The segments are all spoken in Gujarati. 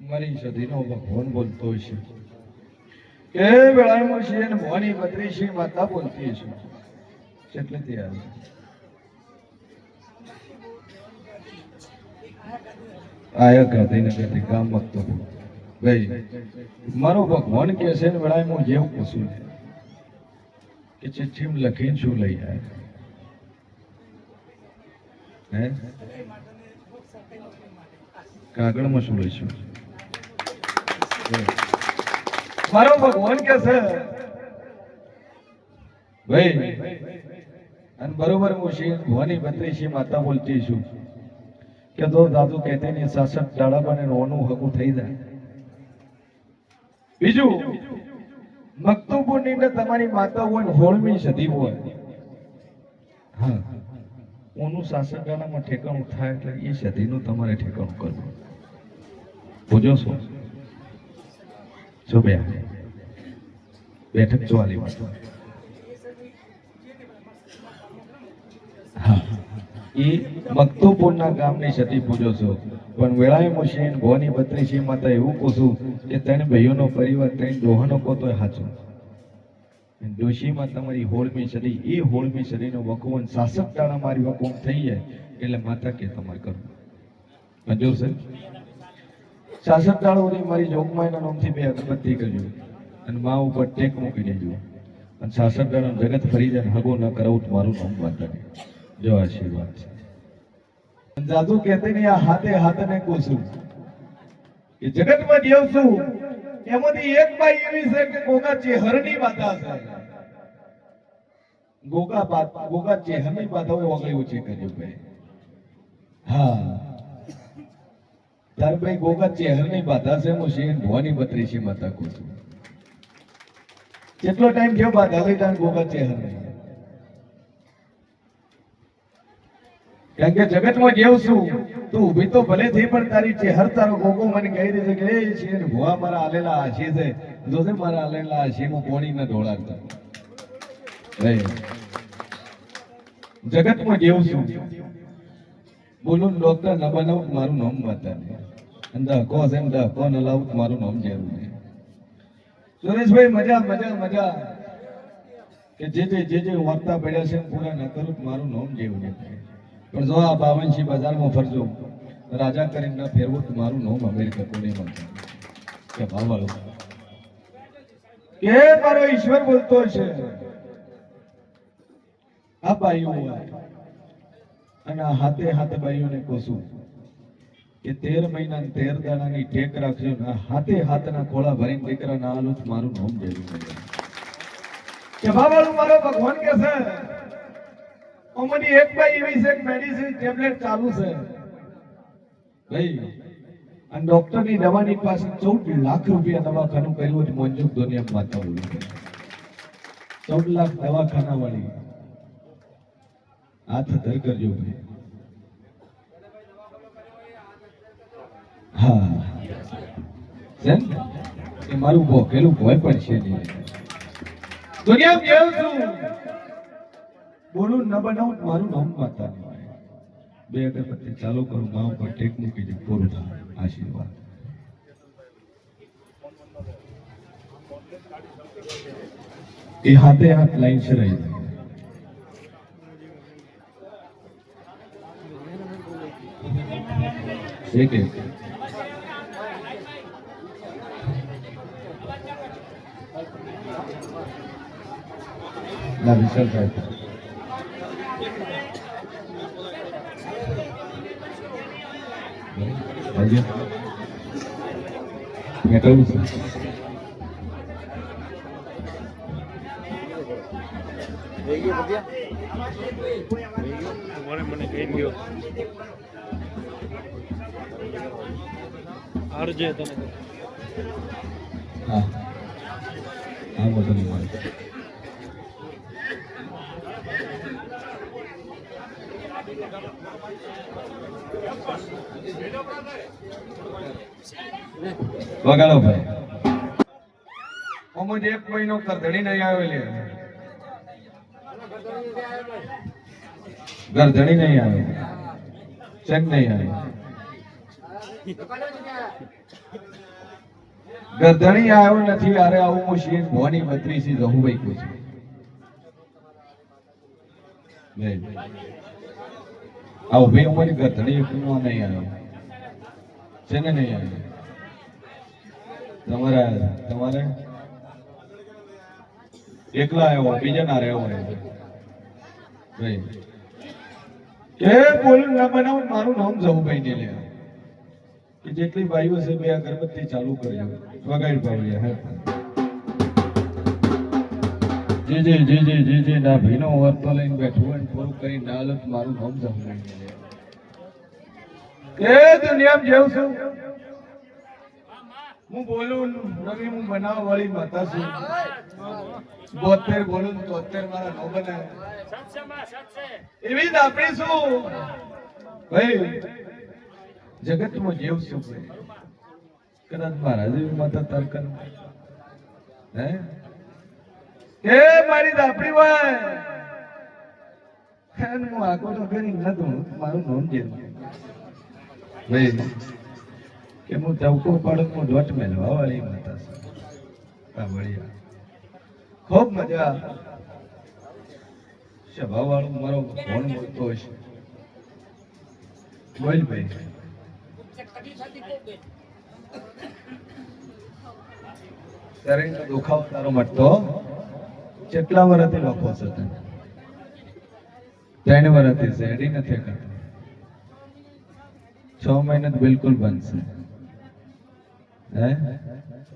મારી સદીનો ભગવાન બોલતો છે. એ વેળામાં છે મોની બત્રીસી માતા બોલતી છે. એટલે તૈયાર આયા મારો ભગવાન કે છે ને જેવું પૂછું કે ચિઠ્ઠીમાં લખીને શું લઈ આવ્યા? હે? કાગળમાં શું મારો ભગવાન કે છે? ભાઈ, અને બરોબર હું શ્રી ભવાની બત્રીસી માતા બોલતી છું. કે તો દાદુ કહેતે ને સાસઠ દાડા બને રોનું હકું થઈ જાય. બીજું મકતુબુરની તમારી માતા હોય હોળમી સદી હોય. હા. ઓનું સાસઠ ઠેકાણું થાય એટલે એ સદીનું તમારે ઠેકાણું કરવું. પૂજો છો? જો બે. બેઠક જોવાની વાત. હા. એ ગામની સતી પૂજો છો. પણ વેળાએ મુશીન ભવાની બત્રીસી માતા એવું કહું છું કે ત્રણ ભાઈઓનો પરિવાર ત્રણ દોહનો કો તોય સાચો ડોશીમાં તમારી હોળમી સદી એ હોળમી સદીનો વકવન શાસક તાળા મારી વકવન થઈ જાય, એટલે માતા કે તમારે કરવું. મંજૂર છે શાસક દાડો મારી જોગમાયના નામથી બે અગરબત્તી કરજો અને મા ઉપર ટેક મૂકી દેજો. અને શાસક દાળા જગત ફરી જાય હગો ન કરાવું મારું નામ બાંધા જો આશીર્વાદ છે. જાદુ કહેતે નહીં આ હાથે હાથને કોશું એ જગતમાં છું એમાંથી એક બાઈ એવી છે કે ગોગા ચેહરની બાધા છે. ગોગા બાત ગોગા ચેહરની બાધા હોય ઓગળી ઓછી કર્યું ભાઈ. હા. તાર ભાઈ ગોગા ચેહરની બાધા છે, હું શેર ભવાની બત્રીસી માતા કહું છું. કેટલો ટાઈમ થયો બાધા લઈ તાર ગોગા ચેહરની? કારણ કે જગતમાં જેવ છું, તું ઊભી તો ભલે થઈ, પણ તારી ચેહર તારો ગોગો મને કહી દે છે કે, એ છે ને ભુવા મારા આલેલા આશી છે. જોશે મારા આલેલા આશી હું પોણી ન ઢોળાડતા જગતમાં જેવું છું. બોલું ડોક્ટર ન બનાવું મારું નામ બતા અંદર કો છે ને દ કો ન લાવું મારું નામ જેવું નહીં સુરેશભાઈ, મજા મજા મજા. કે જે જે જે જે વાર્તા પડ્યા છે પૂરા ન કરું મારું નામ જેવું નહીં પણ જો આ બાવનશી બજારમાં ફરજો, રાજા કરીને ફેરવું તો મારું નોમ અમેરિકા કોને મળતું કે ભાવાળો કે મારો ઈશ્વર બોલતો છે? આ બાઈઓ અને હાથે હાથે બાઈઓને કોસું. કે તેર મહિના તેર દાડાની ટેક રાખજો ને હાથે હાથના ખોળા ભરીને દીકરા ના આલું મારું નોમ જેવું કે ભાવાળું મારો ભગવાન કે છે? અમારી એક બાઈ એવી છે મેડિસિન ટેબ્લેટ ચાલુ છે. ભાઈ અને ડોક્ટરની દવાની પાસે ચૌદ લાખ રૂપિયા દવાખાનું કર્યું હતું મંજૂર દુનિયા માતા બોલું. ચૌદ લાખ દવાખાના વાળી. હાથ ધર કરજો ભાઈ. હા. એ મારું ભોકેલું ભોય પણ છે દુનિયા કેવું છું? બોલું, ન બનાવું તો મારું નામ માતા બે અગરબત્તી ચાલુ કરું મા ઉપર ટેક મૂકી દે પૂરું થાય. આશીર્વાદ. એ હાથે હાથ લાઈન છે રહી એક એક ના વિશાલ સાહેબ Nggak tahu sih. મને મને કહી ગયો આરજે તને Ah. Ah, bosan igual. વગાડો ભાઈ. અમુક એક મહિનો કરધણી નહીં આવેલી ગરધણી નહીં આવે. ચેક નહીં આવે. ગરધણી આવ્યો નથી, અરે આવું હું શીર ભવાની બત્રીસી રહું ભાઈ કહું આવું ભાઈ ઉંમરની ગરધણી નહીં આવ્યો છે ને નહીં તમારા તમારે એકલા આવ્યો બીજા ના રહ્યો હોય ભાઈ એ બોલ ના બનાવું મારું નામ જવુભાઈ ને લે કે જેટલી ભાઈઓ છે બે અગરબત્તી ચાલુ કરજો વગાડ ભાઈ હે જી જી જી જી જી ના ભીનો વર્તો લઈને બેઠું હોય ને પૂરું કરીને ના હાલો મારું નામ જવુભાઈ ને લે એ દુનિયામાં જેવું છું. હું બોલું, નવી હું બનાવવા વાળી માતા છું. બોતેર બોલું તોતેર મારા નો બનાવે. એવી જ આપણી શું? ભાઈ, જગતમાં જેવ છું? ભાઈ કદાચ મારા જેવી માતા તર્કન હે? એ મારી દાપડી હોય. હું આખો તો કરી ન મારું નામ જેમ ભાઈ કે હું ચૌકો પાડું હું દોટ મેળવા વાળી માતા છું કાબળિયા ખૂબ મજા. સ્વભાવ વાળું મારો ફોન બોલતો હશે? બોલ ભાઈ. શરીરનો દુખાવો તારો મટતો? કેટલા વર્ષથી લખો છો તને ત્રણ વર્ષથી શેરડી નથી કરતો. છ મહિને બિલકુલ બનશે હે?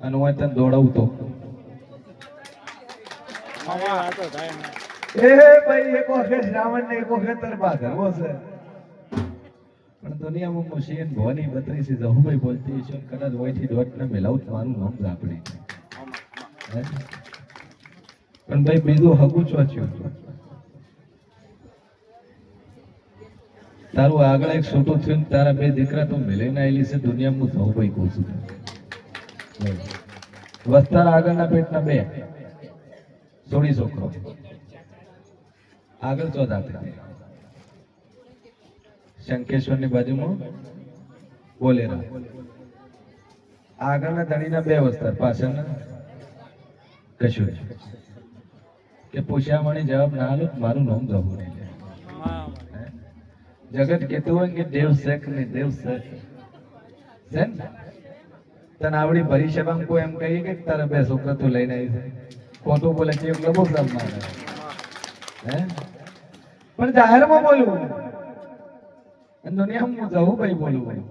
અને હું તને દોડાવું તો એ ભાઈ એક વખત શ્રાવણ ને એક વખત તરબા કરવો છે પણ દુનિયામાં મુશીન ભવાની બત્રીસી જહુભાઈ બોલતી છે કદાચ વયથી દોઢ ને મેલાવું મારું નામ હે? પણ ભાઈ બીજું હગું ચોચ્યું તારું આગળ એક છોટું થયું તારા બે દીકરા તો મિલીને આવેલી છે, દુનિયામાં હું જહુભાઈ કહું છું. વસ્તાર આગળના પેટના બે. સોળી છોકરો. આગળ ચોથા શંકેશ્વરની બાજુમાં. બોલેરા આગળના ધણીના બે વસ્તાર, પાછળના. કશું કે પૂછ્યા મને જવાબ ના આલો, મારું નામ જવું નહીં? જગત કેતું હોય કે દેવ શેખ ને દેવ શેખ. છે ને? તને આવડી ભરી શબાંગ કોઈ એમ કહીએ કે તારે બે છોકરા તું લઈને આવી છે. ખોટું બોલે છે એટલે બહુ આવે હે? પણ જાહેરમાં બોલવું. દુનિયામાં જવું ભાઈ બોલું ભાઈ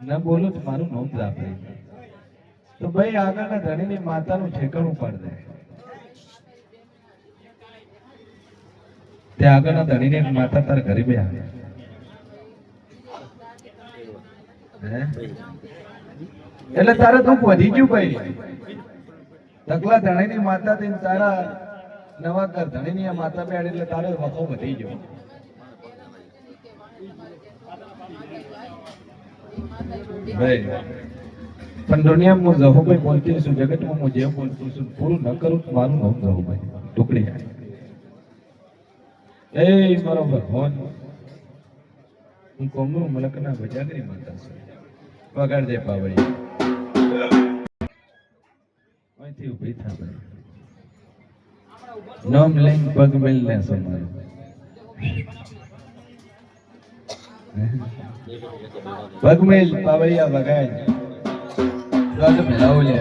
ના બોલું તો મારું નામ જ તો ભાઈ આગળના ધણીની માતાનું ઠેકાણું પાડ દે. તે આગળના ધણીને માતા તાર ઘરે બે એટલે તારે દુઃખ વધી ગયું ભાઈ. તકલા ધણીની માતા થઈને તારા નવા ઘર ધણીની માતા બેડ એટલે તારે વખો વધી ગયો. ભાઈ, પણ દુનિયામાં હું જહુભાઈ બોલતી છું જગતમાં હું જે બોલતું છું પૂરું ન કરું મારું નામ જહુભાઈ ટુકડી એ મારો ભગવાન, હું કોમરું મલકના ભજાગરી માતા છું. વગાડ દે પાવડી અહીંથી ઊભી થા ભાઈ. નામ લઈને પગ મેલ ને મારું પગ મેલ પાવડિયા વગાડ. પગ મેલાવ લે.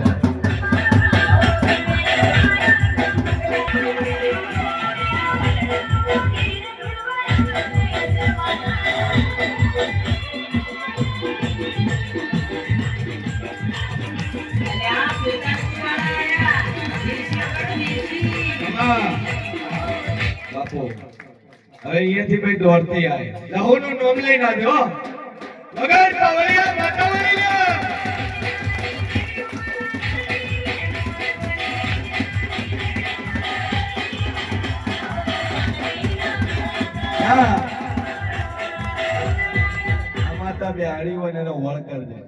બાપુ હવે અહીંયાથી ભાઈ દોડતી આવે. લહુનું નામ લઈ. આ માતા બેહાડી હોય ને એનો વળ કરજે.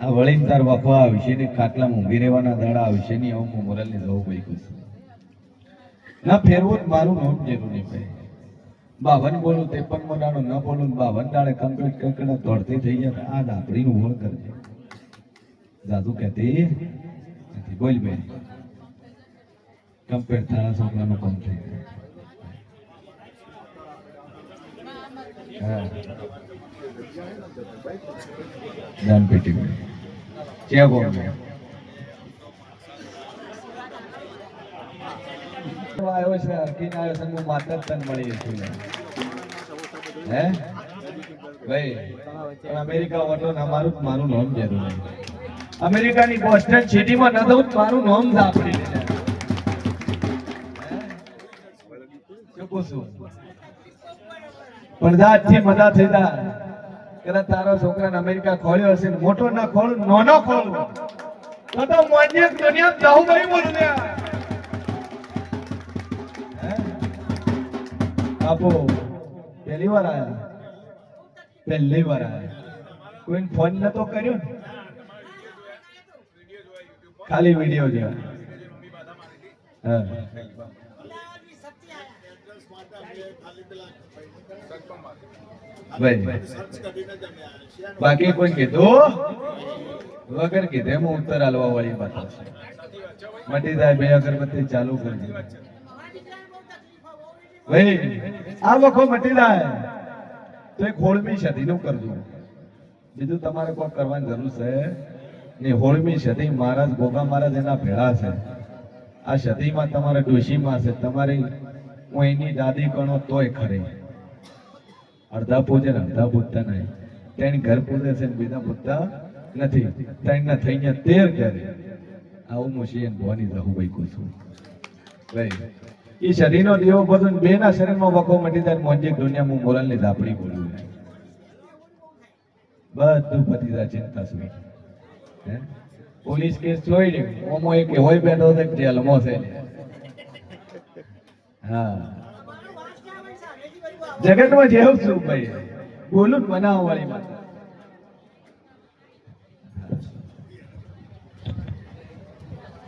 આ વળીને તાર બાપા આ વિશેની ખાટલામાં ઊંઘી રહેવાના દાડા, આ વિશેની હું મુરલની જવું ભાઈ ખુશ ના ફેરવું મારું નામ જરૂરી ભાઈ બાવન બોલું, ત્રેપન મોડાનો ન બોલું બાવન દાડે કમ્પ્લીટ કરકડા દોડતી થઈ જાય આ દાપડીનું ઓળ કરજે. દાદુ કહેતી નથી બોલ બેન. કમ્પ્લીટ તારા છોકરાનો કામ થઈ ગયું હા દાન પેટી ભાઈ ક્યાં આવ્યો છે અર્કીન આવ્યો છે, હું માતા તન મળી છું હે? ભાઈ અમેરિકા વટો અમારું મારું નામ જરૂર અમેરિકાની બોસ્ટન સિટીમાં ન દઉં, મારું નામ સાંભળી દાદથી મદા થઈ કદાચ તારો છોકરાને અમેરિકા ખોલ્યો હશે મોટો ના ખોલ નાનો ખોલ તો તો દુનિયા જાઉં ભાઈ બોલું આપો. પહેલી વાર આયા પહેલી વાર આયા. કોઈ ફોન નતો કર્યો ને? ખાલી વીડિયો હા. બાકી કોઈ કીધું? વગર કીધે. એમ ઉત્તર આલવા વાળી વાત મટી જાય બે અગરબત્તી ચાલુ કરજો. ભાઈ આ વખો મટી જાય તો એક હોળમી સદીનું કરજો. બીજું તમારે કોઈ કરવાની જરૂર છે? ને હોળમી સદી મહારાજ ગોગા મહારાજ એના ભેળા છે. આ સદીમાં તમારે ડોશીમાં છે. તમારી હું એની દાદી કણો તોય ખરી. અડધા પૂજે અડધા પૂજતા નહીં. ત્રણ ઘર પૂજે છે બીજા પૂજતા નથી. ત્રણ ના થઈ ગયા તેર ઘરે. આવું મુશી એને ભવાની રહું ભાઈ કહું છું ભાઈ એ શરીરનો દેવો બધું બે ના શરીરમાં વખો મટી જાય મોંજી દુનિયા હું મોરલની ધાપડી બોલું. બધું પતી જાય ચિંતા સુઈ પોલીસ કેસ જોઈ ઓમો એક હોય બેઠો છે જેલમો છે. હા. જગતમાં જેવું છું ભાઈ. બોલું બનાવવા વાળી માતા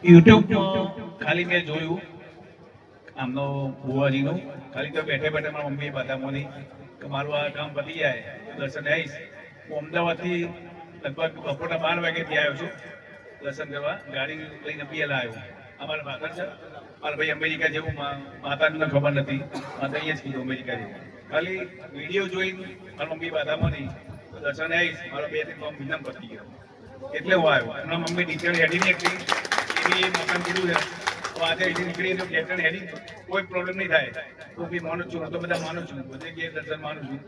યુટ્યુબ ખાલી મેં જોયું. આમનો બુવાજીનું ખાલી તો બેઠે બેઠે મારા મમ્મી બતાવવાની કે મારું આ કામ પતી જાય દર્શન આવીશ. હું અમદાવાદથી લગભગ બપોરના બાર વાગ્યાથી આવ્યો છું. દર્શન કરવા, ગાડી લઈને પીએલા આવ્યો. અમારા ભાગર છે. મારા ભાઈ અમેરિકા જેવું માતાને ખબર નથી. માતા અહીંયા જ કીધું અમેરિકા જેવું. ખાલી વીડિયો જોઈને મારા મમ્મી બતાવવાની દર્શન આવીશ. મારો બે ત્રણ ફોર્મ બીજામાં પતી ગયો. એટલે હું આવ્યો. એમના મમ્મી ટીચર હેડી નીકળી એવી મકાન કીધું છે. તો આજે અહીંથી નીકળી તો ટીચર હેડી કોઈ પ્રોબ્લેમ નહીં થાય. તો બી માનું છું તો બધા માનું છું. બધે કે દર્શન માનું છું.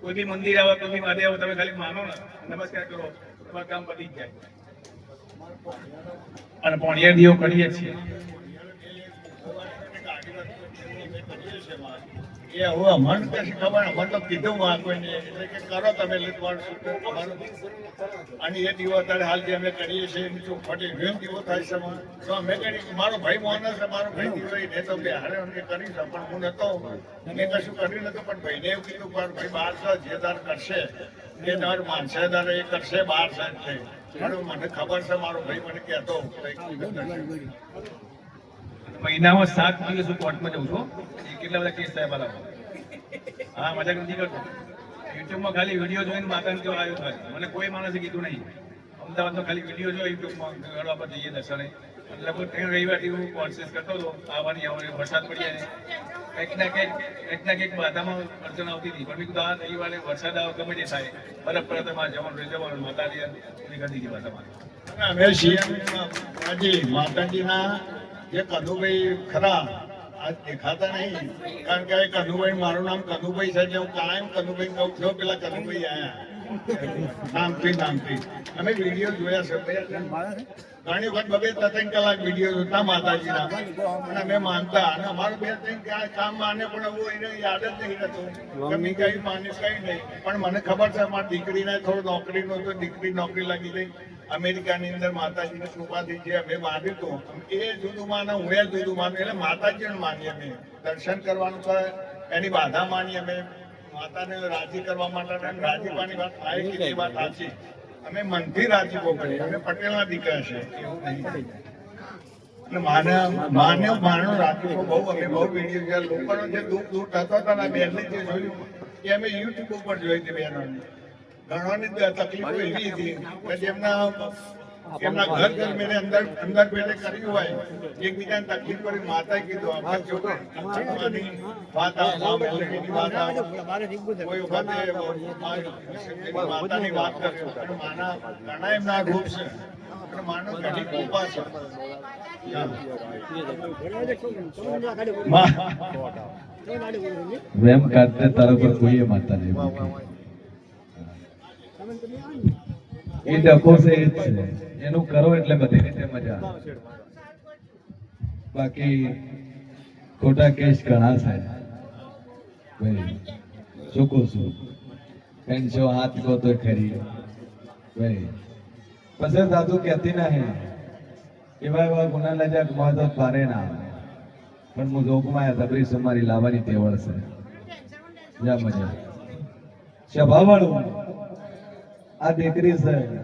કોઈ બી મંદિર આવે, કોઈ બી માથે આવો, તમે ખાલી માનો ને. નમસ્કાર કરો. તમારું કામ પતી જાય. અને પોણિયા દીવો કરીએ છીએ. એ હવે તો કીધું એટલે કરો તમે શું અમારું અને એ દીવો અત્યારે અમે કરીએ છીએ અમે કરી મારો ભાઈ મોહન મારો ભાઈ દીવો એ તો બે હારે અમે કરી છે પણ હું નતો, મેં કશું કર્યું નતું, પણ ભાઈને એવું કીધું મારો ભાઈ બાર છે જે દાર કરશે. એ દાર માનશે એ કરશે બાર સાહેબ છે મને ખબર છે, મારો ભાઈ મને કહેતો મહિનામાં સાત દિવસ હું કોર્ટમાં જઉં છું. એ કેટલા બધા કેસ થાય મારા હા, મજાક નથી કરતો. યુટ્યુબમાં ખાલી વીડિયો જોઈને માતાને કેવો આવ્યો થાય મને કોઈ માણસે કીધું નહીં. અમદાવાદમાં ખાલી વીડિયો જો યુટ્યુબમાં ગળવા પર જઈએ દર્શને. એટલે લગભગ ત્રણ રવિવારથી હું કોન્શિયસ કરતો હતો, આવવાની આવવાની, વરસાદ પડી જાય. કંઈક ના કંઈક કંઈક ના કંઈક બાધામાં અડચણ આવતી હતી. પણ મેં કીધું આ રવિવારે વરસાદ આવે, ગમે તે થાય. બરફ પડે તો મારે જવાનું જવાનું માતાજી કરી દીધી બાધામાં. અમે આજે માતાજીના જે કનુભાઈ ખરા આજ દેખાતા નહીં. કારણ કે કનુભાઈ, મારું નામ કનુભાઈ છે હું કાયમ કનુભાઈ કહું છું પેલા કનુભાઈ આયા. નામથી નામથી. અમે વીડિયો જોયા ઘણી વખત બબે ત્રણ કલાક વીડિયો જોતા માતાજીના. અને અમે માનતા. અને અમારું બે ત્રણ કામ માને પણ એવું એને યાદ જ નહીં રહેતું. કે મેં કઈ માનીશ કઈ નહીં. પણ મને ખબર છે, મારી દીકરીને થોડું નોકરીનું તો દીકરી નોકરી લાગી ગઈ. અમેરિકાની અંદર માતાજીની કૃપાથી જે અમે માન્યું હતું એ જુદું માને હું જુદું માનું એટલે માતાજીને માનીએ અમે. દર્શન કરવાનું તો એની બાધા માની અમે. માતાને રાજી કરવા માટે રાજીપાની વાત થાય કે એ વાત સાચી. અમે મનથી રાજીપો કરીએ. અમે પટેલના દીકરા છે. એવું નહીં અને માને માને માનો બહુ. અમે બહુ વીડિયો લોકોનો જે દુઃખ દૂર થતો હતો ને જે જોયું, એ અમે યુટ્યુબ ઉપર જોઈ હતી બહેનોને ઘણોની તકલીફો એવી હતી કે જેમના એમના ઘર ઘર મેળે અંદર અંદર પેલે કર્યું હોય એકબીજાને તકલીફ પડી માતાએ કીધું આપણે છોકરી વાત કોઈ વખતે માતાની વાત કરે અને માના ઘણા એમના રૂપ છે અને માનો ઘણી કૃપા છે વેમ કાઢતે તારા પર કોઈએ માતા નહીં એ ડખો છે એનું કરો એટલે બધી રીતે મજા બાકી ખોટા કેસ ઘણા છે ભાઈ છું? પેન્શો હાથ કો તો ખરી. ભાઈ, પછી સાધુ કહેતી નહીં. એવા એવા ગુના લજા માં તો પારે ના પણ હું જોગમાં તબરી સુમારી લાવવાની તેવડ છે. જા મજા. સ્વભાવવાળું આ દીકરી છે